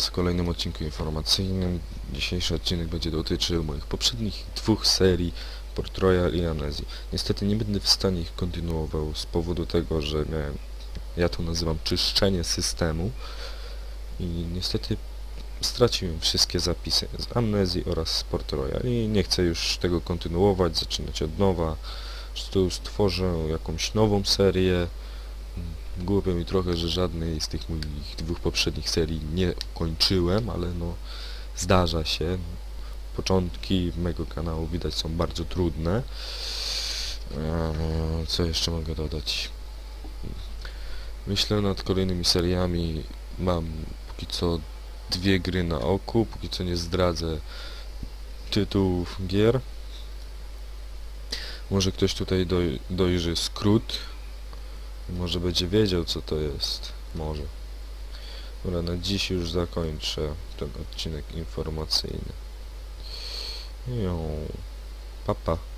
z kolejnym odcinku informacyjnym. Dzisiejszy odcinek będzie dotyczył moich poprzednich dwóch serii Port Royal i Amnezji. Niestety nie będę w stanie ich kontynuował z powodu tego, że miałem, ja to nazywam czyszczenie systemu i niestety straciłem wszystkie zapisy z Amnezji oraz z Port Royal i nie chcę już tego kontynuować, zaczynać od nowa. Stworzę jakąś nową serię. Głupio mi trochę, że żadnej z tych moich dwóch poprzednich serii nie kończyłem, ale no zdarza się. Początki mego kanału widać są bardzo trudne. Eee, Co jeszcze mogę dodać? Myślę nad kolejnymi seriami. Mam póki co dwie gry na oku, póki co nie zdradzę tytułów gier. Może ktoś tutaj doj dojrzy skrót. Może będzie wiedział co to jest. Może. Dobra, na dziś już zakończę ten odcinek informacyjny. Jo. Papa.